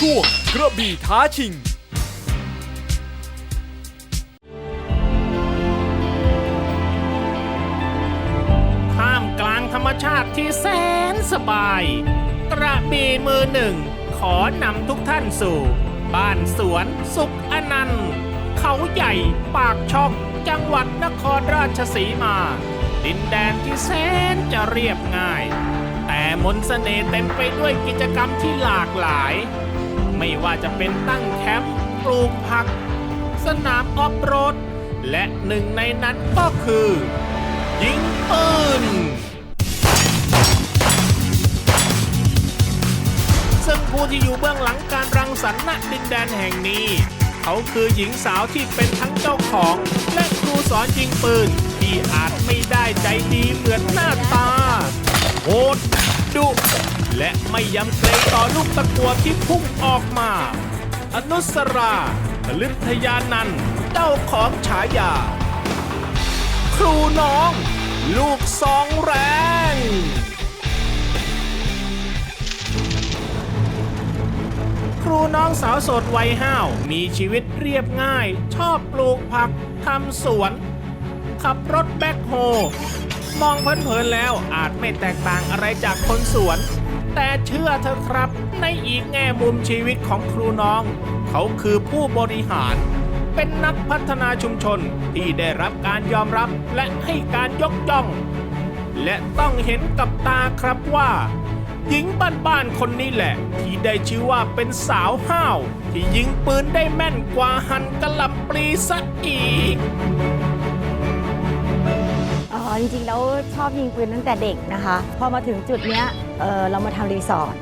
ช่วงกระบี่ท้าชิง ท่ามกลางธรรมชาติที่แสนสบาย กระบี่มือหนึ่ง ขอนำทุกท่านสู่ บ้านสวนสุขอนันต์เขาใหญ่ปากช่องจังหวัดนครราชสีมา ดินแดนที่แสนจะเรียบง่าย แต่มนต์เสน่ห์เต็มไปด้วยกิจกรรมที่หลากหลาย ไม่ว่าจะเป็นตั้งแคมป์ปลูกผัก สนามออฟโรด และหนึ่งในนั้นก็คือ ยิงปืนซึ่งผู้ที่อยู่เบื้องหลังการรังสรรค์ณดินแดนแห่งนี้ เขาคือหญิงสาวที่เป็นทั้งเจ้าของ และครูสอนยิงปืน ที่อาจไม่ได้ใจดีเหมือนหน้าตาโหดดุ และไม่ยำเกรงต่อลูกตะกัวที่พุ่งออกมา อนุสราฤทยานันเจ้าของฉายา ครูน้อง ลูกสองแรงครูน้องสาวโสดวัยห้าว มีชีวิตเรียบง่าย ชอบปลูกผัก ทำสวน ขับรถแบ็คโฮ มองเผินๆแล้วอาจไม่แตกต่างอะไรจากคนสวน แต่เชื่อเถอครับ ในอีกแง่มุมชีวิตของครูน้อง เขาคือผู้บริหาร เป็นนักพัฒนาชุมชนที่ได้รับการยอมรับและให้การยกย่อง และต้องเห็นกับตาครับว่า หญิงบ้านๆคนนี้แหละ ที่ได้ชื่อว่าเป็นสาวห้าว ที่ยิงปืนได้แม่นกว่าหันกระหล่ำปลีซะอีก จริงๆแล้วชอบยิงปืนตั้งแต่เด็กนะคะ พอมาถึงจุดเนี้ยเอ่อเรามาทำรีสอร์ท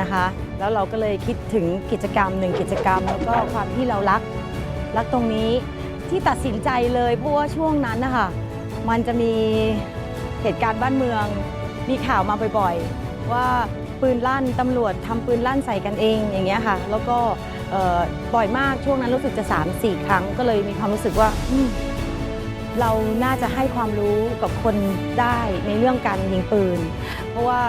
นะคะ แล้วเราก็เลยคิดถึงกิจกรรมหนึ่งกิจกรรม แล้วก็ความที่เรารักรักตรงนี้ที่ตัดสินใจเลยเพราะว่าช่วงนั้นนะคะมันจะมีเหตุการณ์บ้านเมือง มีข่าวมาบ่อยๆ ว่าปืนลั่นตำรวจทำปืนลั่นใส่กันเองอย่างเงี้ยค่ะ แล้วก็เอ่อบ่อยมากช่วงนั้นรู้สึกจะ 3-4 ครั้งก็เลยมีความรู้สึกว่าอืม เราน่าจะให้ความรู้กับคนได้ในเรื่องการยิงปืน เพราะว่า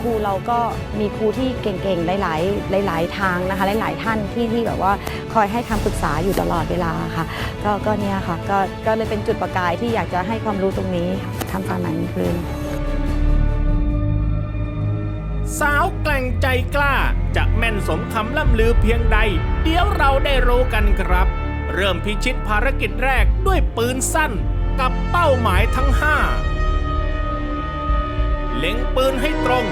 ครูเราก็มีครูที่เก่งๆ หลายๆ หลาย ๆ ทางนะคะ หลาย ๆ ท่านที่ที่แบบว่าคอยให้คำปรึกษาอยู่ตลอดเวลาค่ะ ก็ก็เนี่ยค่ะก็ก็เลยเป็นจุดประกายที่อยากจะให้ความรู้ตรงนี้ทำการหนังยิงปืนสาวแกล่งใจกล้า จะแม่นสมคำล่ำลือเพียงใด เดี๋ยวเราได้รู้กันครับ เริ่มพิชิตภารกิจแรกด้วยปืนสั้นกับเป้าหมายทั้งห้าเล็งปืนให้ตรง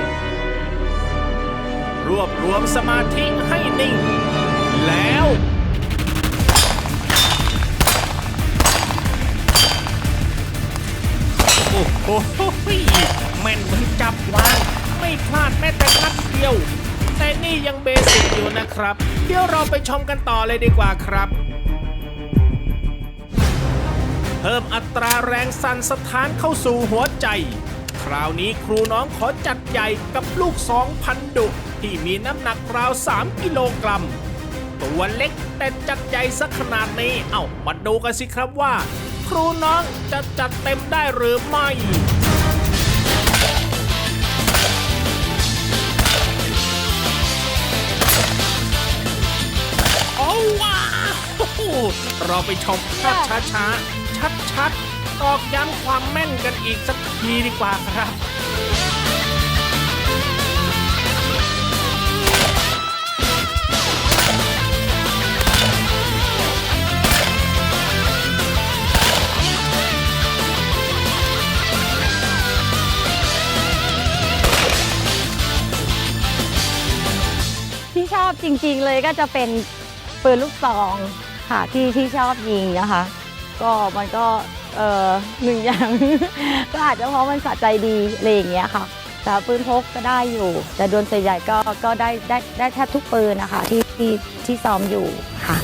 รวบรวมสมาธิให้นิ่ง แล้วโอ้โหแม่นเหมือนจับวางไม่พลาดแม้แต่นัดเดียว แต่นี่ยังเบสิกอยู่นะครับ เดี๋ยวเราไปชมกันต่อเลยดีกว่าครับ ตราแรงสั่นสถานเข้าสู่หัวใจ คราวนี้ครูน้องขอจัดใหญ่กับลูกสองพันดุ ที่มีน้ำหนักราว 3 กิโลกรัม ตัวเล็กแต่จัดใหญ่สักขนาดนี้ เอ้ามาดูกันสิครับว่า ครูน้องจะจัดเต็มได้หรือไม่โอ้ว้าเราไปชมภาพช้าๆ ชัดๆ ตอกย้ำความแม่นกันอีกสักทีดีกว่าครับที่ชอบจริงๆเลยก็จะเป็นปืนลูกซองค่ะที่ที่ชอบยิงนะคะ ก็มันก็เออหนึ่งอย่าง ก็อาจจะเพราะมันสะใจดีอะไรอย่างเงี้ยค่ะ แต่ปืนพกก็ได้อยู่ แต่โดนส่วนใหญ่ก็ก็ได้ได้ได้แทบทุกปืนนะคะที่ที่ที่ซ้อมอยู่ค่ะ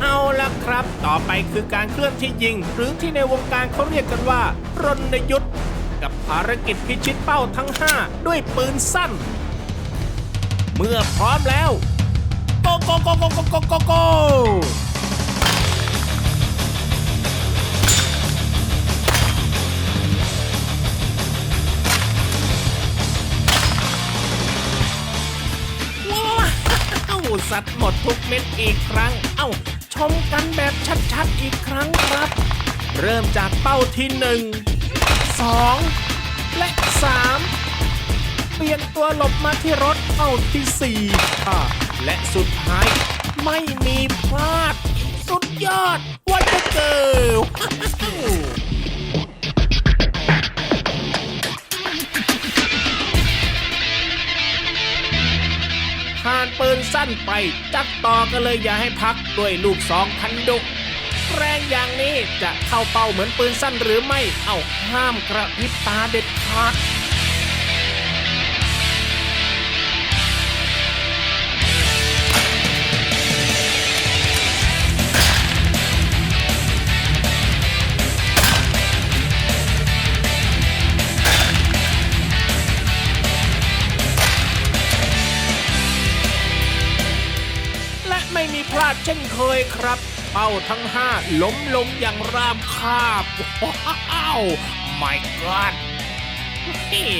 เอาละครับ ต่อไปคือการเคลื่อนที่ยิง หรือที่ในวงการเขาเรียกกันว่ารณยุทธ์กับภารกิจพิชิตเป้าทั้ง 5 ด้วยปืนสั้น เมื่อพร้อมแล้วโกโกโกโกโกโกโก สัตว์หมดทุกเม็ดอีกครั้ง เอ้า ชมกันแบบชัดๆอีกครั้งครับ เริ่มจากเป้าที่หนึ่งสองและสามเปลี่ยนตัวหลบมาที่รถเป้าที่สี่อ่าและสุดท้ายไม่มีพลาด สุดยอด วันเกิลานปืนสั้นไปจัดต่อกันเลยอย่าให้พักด้วยลูกสองพันดุกแรงอย่างนี้จะเข้าเป้าเหมือนปืนสั้นหรือไม่ เอ้าห้ามกระพริบตาเด็ดขาด ช่นเคยครับ เป้าทั้งห้าล้มลงอย่างราบคาบ ว้าว my god นี่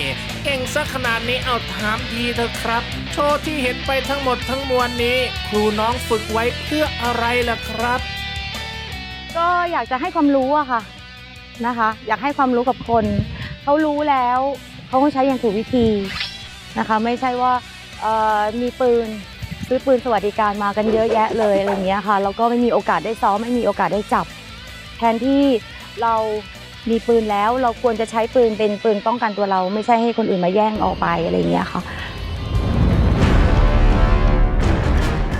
เก่งซะขนาดนี้เอาถามทีเถอะครับ โชว์ที่เห็นไปทั้งหมดทั้งมวลนี้ ครูน้องฝึกไว้เพื่ออะไรล่ะครับ ก็อยากจะให้ความรู้อะค่ะนะคะ อยากให้ความรู้กับคนเขารู้แล้วเขาก็ใช้อย่างถูกวิธีนะคะ ไม่ใช่ว่ามีปืน ซื้อปืนสวัสดิการมากันเยอะแยะเลยอะไรเงี้ยค่ะแล้วก็ไม่มีโอกาสได้ซ้อมไม่มีโอกาสได้จับ แทนที่เรามีปืนแล้วเราควรจะใช้ปืนเป็นปืนป้องกันตัวเรา ไม่ใช่ให้คนอื่นมาแย่งเออกไปอะไรเงี้ยค่ะ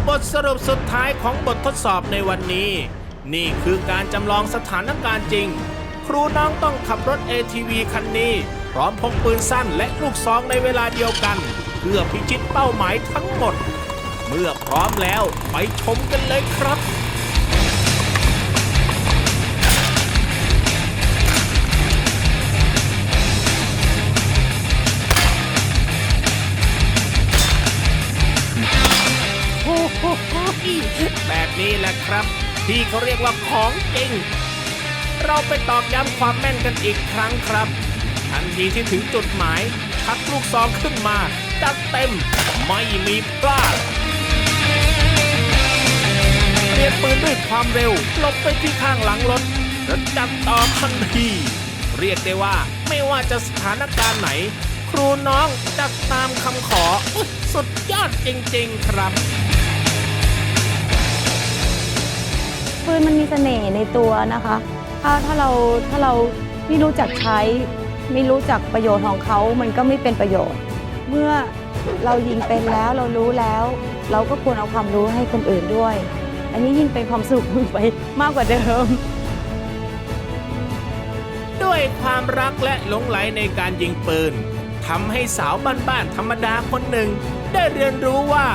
บทสรุปสุดท้ายของบททดสอบในวันนี้ นี่คือการจำลองสถานการณ์จริง ครูน้องต้องขับรถ ATV คันนี้ พร้อมพกปืนสั้นและลูกซองในเวลาเดียวกัน เพื่อพิชิตเป้าหมายทั้งหมด เมื่อพร้อมแล้วไปชมกันเลยครับโอ้โหแบบนี้แหละครับ ที่เขาเรียกว่าของจริง เราไปตอกย้ำความแม่นกันอีกครั้งครับ ทันทีที่ถึงจุดหมายชักลูกซองขึ้นมาจัดเต็ม ไม่มีพลาด ลี่ยนปืนด้วยความเร็วหลบไปที่ข้างหลังรถแล้วจัดต่อทันที เรียกได้ว่าไม่ว่าจะสถานการณ์ไหน ครูน้องจัดตามคำขออสุดยอดจริงๆครับปืนมันมีเสน่ห์ในตัวนะคะ ถ้าถ้าเราถ้าเราไม่รู้จักใช้ ไม่รู้จักประโยชน์ของเขา มันก็ไม่เป็นประโยชน์ เมื่อเรายิงเป็นแล้วเรารู้แล้ว เราก็ควรเอาความรู้ให้คนอื่นด้วย อันนี้ยิ่งเป็นความสุขไปมากกว่าเดิม ด้วยความรักและหลงไหลในการยิงปืนทำให้สาวบ้านๆธรรมดาคนหนึ่ง ได้เรียนรู้ว่า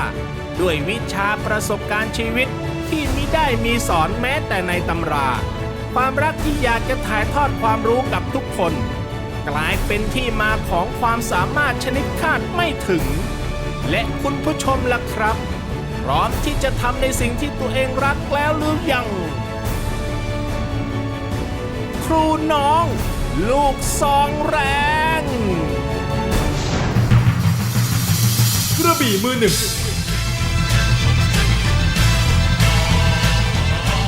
ด้วยวิชาประสบการณ์ชีวิตที่มิได้มีสอนแม้แต่ในตำรา ความรักที่อยากจะถ่ายทอดความรู้กับทุกคน กลายเป็นที่มาของความสามารถชนิดคาดไม่ถึง และคุณผู้ชมล่ะครับ พร้อมที่จะทำในสิ่งที่ตัวเองรักแล้วหรือยัง ครูน้อง ลูกซองแรง กระบี่มือหนึ่ง